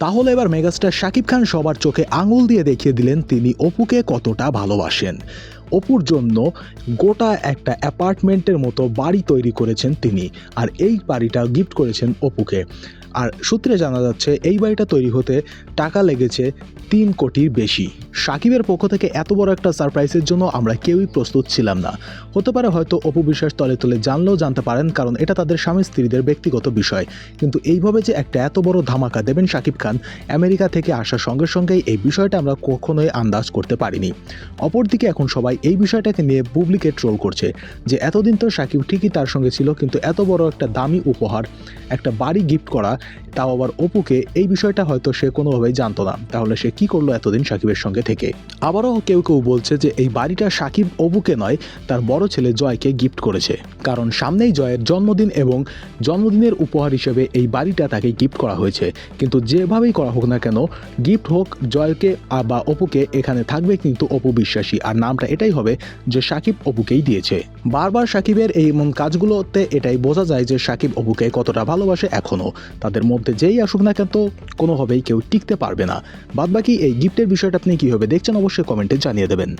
তাহলে এবার মেগাস্টার শাকিব খান সবার চোখে আঙুল দিয়ে দেখিয়ে দিলেন তিনি অপুকে কতটা ভালোবাসেন। অপুর জন্য গোটা একটা অ্যাপার্টমেন্টের মতো বাড়ি তৈরি করেছেন তিনি, আর এই বাড়িটা গিফট করেছেন অপুকে। আর সূত্রে জানা যাচ্ছে, এই বাড়িটা তৈরি হতে টাকা লেগেছে তিন কোটির বেশি। সাকিবের পক্ষ থেকে এত বড় একটা সারপ্রাইজের জন্য আমরা কেউই প্রস্তুত ছিলাম না। হতে পারে হয়তো অপু বিশ্বাস তলে তলে জানলেও জানতে পারেন, কারণ এটা তাদের স্বামী স্ত্রীদের ব্যক্তিগত বিষয়। কিন্তু এইভাবে যে একটা এত বড় ধামাকা দেবেন শাকিব খান, আমেরিকা থেকে আসার সঙ্গে সঙ্গেই এই বিষয়টা আমরা কখনোই আন্দাজ করতে পারিনি। অপরদিকে এখন সবাই এই বিষয়টাকে নিয়ে পুবলিকে ট্রোল করছে, যে এতদিন তো সাকিব ঠিকই তার সঙ্গে ছিল, কিন্তু এত বড় একটা দামি উপহার, একটা বাড়ি গিফট করা, তাও আবার অপুকে এই বিষয়টা হয়তো সে কোনোভাবেই জানতো না। তাহলে সে কি করল এতদিন সাকিবের সঙ্গে? থেকে। আবারও কেউ কেউ বলছে যে এই বাড়িটা সাকিব অপুকে নয়, তার বড় ছেলে জয়কে গিফট করেছে। কারণ সামনেই জয়ের জন্মদিন এবং জন্মদিনের উপহার হিসেবে এই বাড়িটা তাকে গিফট করা হয়েছে। কিন্তু যেভাবেই করা হোক না কেন, গিফট হোক, জয়কে বা অপুকে এখানে থাকবে কিন্তু অপু বিশ্বাসী। আর নামটা এটাই হবে যে সাকিব অপুকেই দিয়েছে। বারবার সাকিবের এই এমন কাজগুলোতে এটাই বোঝা যায় যে সাকিব অপুকে কতটা ভালোবাসে এখনও তাদের মধ্যে যেই আসুক না কেন, কোনোভাবেই কেউ টিকতে পারবে না। বাদবাকি এই গিফটের বিষয়টা আপনি কীভাবে দেখছেন অবশ্যই কমেন্টে জানিয়ে দেবেন।